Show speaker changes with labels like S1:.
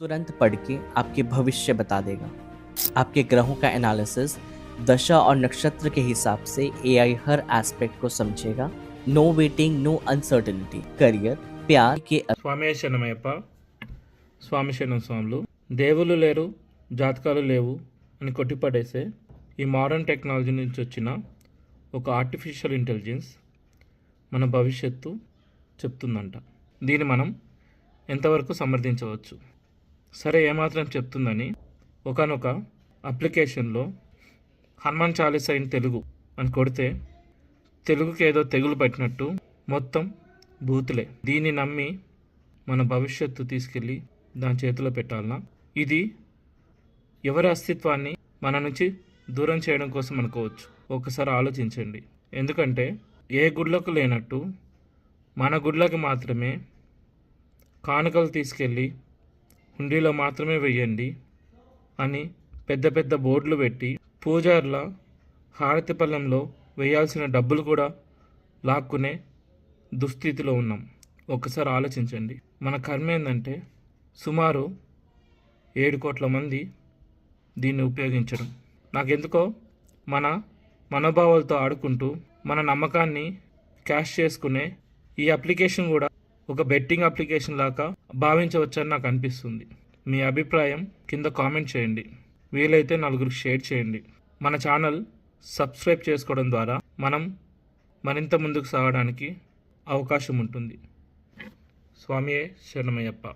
S1: तुरंत पढ़ के आपके भविष्य बता देगा आपके ग्रहों का एनालिसिस दशा और नक्षत्र के हिसाब से एआई हर एस्पेक्ट को समझेगा no waiting no uncertainty career प्यार के
S2: స్వామి శరణమయ్యప్ప స్వామి శరణం స్వాములు దేవుళ్ళు లేరు జాతకాలు లేవు అని కొట్టిపడేసే ఈ మోడర్న్ టెక్నాలజీ నుంచి వచ్చిన ఒక ఆర్టిఫిషియల్ ఇంటెలిజెన్స్ మన భవిష్యత్తు చెప్తుందంట దీన్ని మనం ఎంతవరకు సమర్థించవచ్చు సరే ఏమాత్రం చెప్తుందని. ఒకనొక అప్లికేషన్లో హనుమాన్ చాలీసా ఇన్ తెలుగు అని కొడితే తెలుగుకి ఏదో తెగులు పట్టినట్టు మొత్తం బూతులే. దీన్ని నమ్మి మన భవిష్యత్తు తీసుకెళ్ళి దాని చేతిలో పెట్టాలనా? ఇది ఎవరి అస్తిత్వాన్ని మన నుంచి దూరం చేయడం కోసం అనుకోవచ్చు. ఒకసారి ఆలోచించండి. ఎందుకంటే ఏ గుడ్లకు లేనట్టు మన గుడ్లకి మాత్రమే కానుకలు తీసుకెళ్ళి హుండీలో మాత్రమే వెయ్యండి అని పెద్ద పెద్ద బోర్డులు పెట్టి పూజార్ల హారతి పళ్ళెంలో వేయాల్సిన డబ్బులు కూడా లాక్కునే దుస్థితిలో ఉన్నాం. ఒక్కసారి ఆలోచించండి. మన కర్మ ఏంటంటే సుమారు ఏడు కోట్ల మంది దీన్ని ఉపయోగించడం. నాకెందుకో మన మనోభావాలతో ఆడుకుంటూ మన నమ్మకాన్ని క్యాష్ చేసుకునే ఈ అప్లికేషన్ కూడా ఒక బెట్టింగ్ అప్లికేషన్ లాగా భావించవచ్చని నాకు అనిపిస్తుంది. మీ అభిప్రాయం కింద కామెంట్ చేయండి. వీలైతే నలుగురికి షేర్ చేయండి. మన ఛానల్ సబ్స్క్రైబ్ చేసుకోవడం ద్వారా మనం మరింత ముందుకు సాగడానికి అవకాశం ఉంటుంది. స్వామియే శరణమయ్యప్ప.